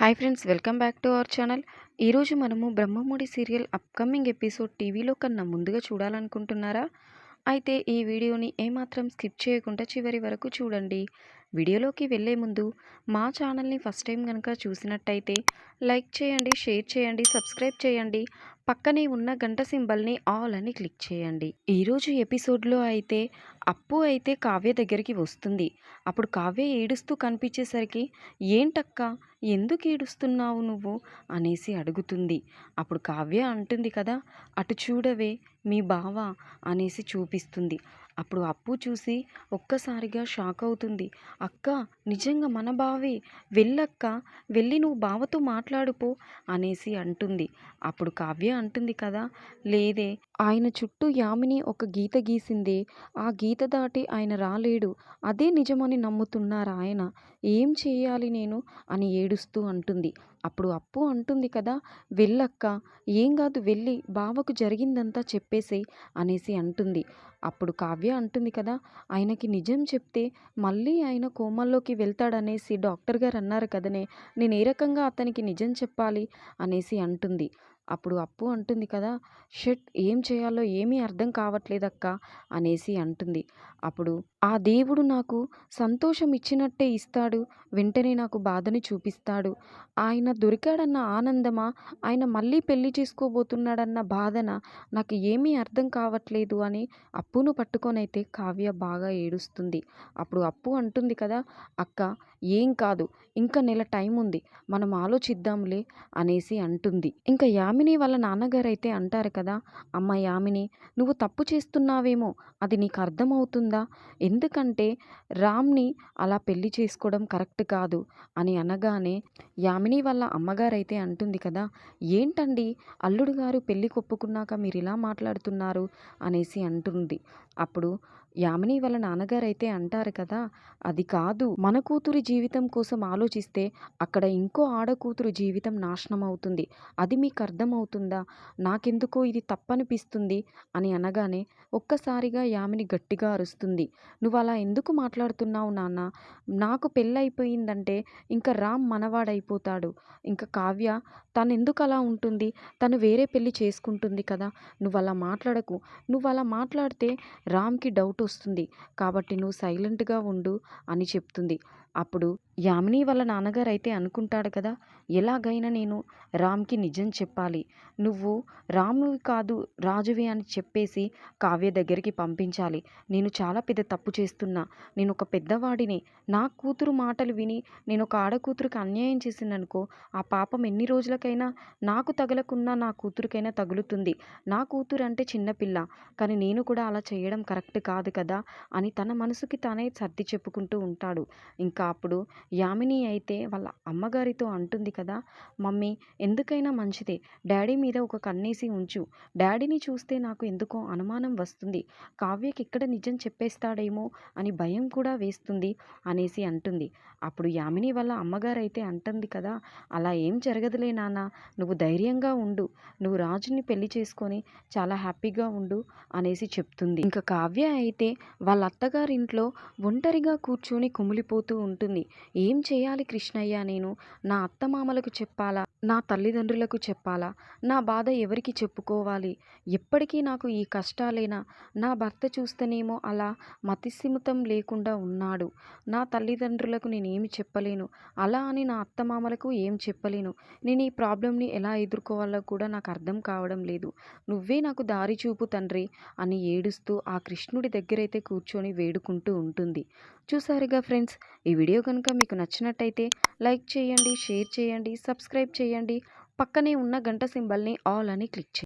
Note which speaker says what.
Speaker 1: Hi friends welcome back to our channel. ఈరోజు మనము Brahmamudi serial upcoming episode టీవీలో కన్నా ముందుగా చూడాలనుకుంటున్నారా? అయితే ఈ వీడియోని ఏమాత్రం స్కిప్ చేయకుండా చివరి వరకు చూడండి. వీడియోలోకి వెళ్ళే ముందు మా ఛానల్ని ఫస్ట్ టైం కనుక చూసినట్టయితే లైక్ చేయండి షేర్ చేయండి సబ్స్క్రైబ్ చేయండి. పక్కనే ఉన్న గంట సింబల్ని ఆల్ అని క్లిక్ చేయండి. ఈరోజు ఎపిసోడ్లో అయితే అప్పు అయితే కావ్య దగ్గరికి వస్తుంది. అప్పుడు కావ్య ఏడుస్తూ కనిపించేసరికి ఏంటక్క? ఎందుకు ఏడుస్తున్నావు నువ్వు? అనేసి అడుగుతుంది. అప్పుడు కావ్య అంటుంది కదా అటు చూడవే మీ బావ అనేసి చూపిస్తుంది. అప్పుడు అప్పు చూసి ఒక్కసారిగా షాక్ అవుతుంది. అక్క నిజంగా మన బావే? వెళ్ళక్క? వెళ్ళి నువ్వు బావతో మాట్లాడుపో అనేసి అంటుంది. అప్పుడు కావ్య అంటుంది కదా లేదే ఆయన చుట్టూ యామిని ఒక గీత గీసిందే. ఆ గీత దాటి ఆయన రాలేడు. అదే నిజమని నమ్ముతున్నారు ఆయన? ఏం చేయాలి నేను? అని ఏడుస్తూ అంటుంది. అప్పుడు అప్పు అంటుంది కదా వెళ్ళక్క. ఏం కాదు వెళ్ళి బావకు జరిగిందంతా చెప్పేసే అనేసి అంటుంది. అప్పుడు కావ్య అంటుంది కదా ఆయనకి నిజం చెప్తే మళ్ళీ ఆయన కోమల్లోకి వెళ్తాడనేసి డాక్టర్ గారు అన్నారు కదనే నేను ఏ రకంగా అతనికి నిజం చెప్పాలి అనేసి అంటుంది. అప్పుడు అప్పు అంటుంది కదా షట్ ఏం చేయాలో ఏమీ అర్థం కావట్లేదక్క అనేసి అంటుంది. అప్పుడు ఆ దేవుడు నాకు సంతోషం ఇచ్చినట్టే ఇస్తాడు. వెంటనే నాకు బాధని చూపిస్తాడు. ఆయన దొరికాడన్న ఆనందమా? ఆయన మళ్ళీ పెళ్ళి చేసుకోబోతున్నాడన్న బాధన? నాకు ఏమీ అర్థం కావట్లేదు అని అప్పును పట్టుకొనైతే కావ్య బాగా ఏడుస్తుంది. అప్పుడు అప్పు అంటుంది కదా అక్క ఏం కాదు. ఇంకా నెల టైం ఉంది మనం ఆలోచిద్దాంలే అనేసి అంటుంది. ఇంకా యామిని వాళ్ళ నాన్నగారు అయితే అంటారు కదా అమ్మ యామిని నువ్వు తప్పు చేస్తున్నావేమో. అది నీకు అర్థమవుతుందా ఎందుకంటే రామ్ని అలా పెళ్ళి చేసుకోవడం కరెక్ట్ కాదు అని అనగానే యామిని వాళ్ళ అమ్మగారు అయితే అంటుంది కదా ఏంటండి? అల్లుడు గారు పెళ్ళి కొప్పుకున్నాక మీరు ఇలా మాట్లాడుతున్నారు? అనేసి అంటుంది. అప్పుడు యామిని వాళ్ళ నాన్నగారు అయితే అంటారు కదా అది కాదు. మన కూతురి జీవితం కోసం ఆలోచిస్తే అక్కడ ఇంకో ఆడకూతురు జీవితం నాశనం అవుతుంది. అది మీకు అర్థమవుతుందా? నాకెందుకో ఇది తప్పనిపిస్తుంది అని అనగానే ఒక్కసారిగా యామిని గట్టిగా అరుస్తుంది. నువ్వు అలా ఎందుకు మాట్లాడుతున్నావు నాన్న? నాకు పెళ్ళైపోయిందంటే ఇంకా రామ్ మనవాడైపోతాడు. ఇంకా కావ్య తను ఎందుకు అలా ఉంటుంది? తను వేరే పెళ్ళి చేసుకుంటుంది కదా. నువ్వు అలా మాట్లాడకు. నువ్వు అలా మాట్లాడితే రామ్కి డౌట్ వస్తుంది కాబట్టి నువ్వు సైలెంట్గా ఉండు అని చెప్తుంది. అప్పుడు యామిని వాళ్ళ నాన్నగారు అయితే అనుకుంటాడు కదా ఎలాగైనా నేను రామ్కి నిజం చెప్పాలి. నువ్వు రామువి కాదు రాజువి అని చెప్పేసి కావ్య దగ్గరికి పంపించాలి. నేను చాలా పెద్ద తప్పు చేస్తున్నా. నేను ఒక పెద్దవాడిని. నా కూతురు మాటలు విని నేను ఒక ఆడకూతురుకి అన్యాయం చేసిందనుకో ఆ పాపం ఎన్ని రోజులకైనా నాకు తగలకున్నా నా కూతురికైనా తగులుతుంది. నా కూతురు అంటే చిన్నపిల్ల కానీ నేను కూడా అలా చేయడం కరెక్ట్ కాదు కదా అని తన మనసుకి తానే సర్ది చెప్పుకుంటూ ఉంటాడు. ఇంకా అప్పుడు యామిని అయితే వాళ్ళ అమ్మగారితో అంటుంది కదా మమ్మీ ఎందుకైనా మంచిదే. డాడీ మీద ఒక కన్నేసి ఉంచు. డాడీని చూస్తే నాకు ఎందుకో అనుమానం వస్తుంది. కావ్యకి ఇక్కడ నిజం చెప్పేస్తాడేమో అని భయం కూడా వేస్తుంది అనేసి అంటుంది. అప్పుడు యామిని వాళ్ళ అమ్మగారు అయితే అంటుంది కదా అలా ఏం జరగదులే నాన్న. నువ్వు ధైర్యంగా ఉండు. నువ్వు రాజుని పెళ్ళి చేసుకొని చాలా హ్యాపీగా ఉండు అనేసి చెప్తుంది. ఇంకా కావ్య అయితే వాళ్ళ అత్తగారింట్లో ఒంటరిగా కూర్చొని కుమిలిపోతూ ఉంటుంది. ఏం చేయాలి కృష్ణయ్య నేను? నా అత్తమామలకు చెప్పాలా? నా తల్లిదండ్రులకు చెప్పాలా? నా బాధ ఎవరికి చెప్పుకోవాలి? ఎప్పటికీ నాకు ఈ కష్టాలేనా? నా భర్త చూస్తేనేమో అలా మతిస్థిమితం లేకుండా ఉన్నాడు. నా తల్లిదండ్రులకు నేనేమి చెప్పలేను? అలా అని నా అత్తమామలకు ఏం చెప్పలేను? నేను ఈ ప్రాబ్లంని ఎలా ఎదుర్కోవాలో కూడా నాకు అర్థం కావడం లేదు. నువ్వే నాకు దారి చూపు తండ్రి అని ఏడుస్తూ ఆ కృష్ణుడి దగ్గరైతే కూర్చొని వేడుకుంటూ ఉంటుంది. చూసారుగా ఫ్రెండ్స్ ఈ వీడియో కనుక మీకు నచ్చినట్టయితే లైక్ చేయండి షేర్ చేయండి సబ్స్క్రైబ్ చేయండి. పక్కనే ఉన్న గంట సింబల్ని ఆల్ అని క్లిక్ చేయండి.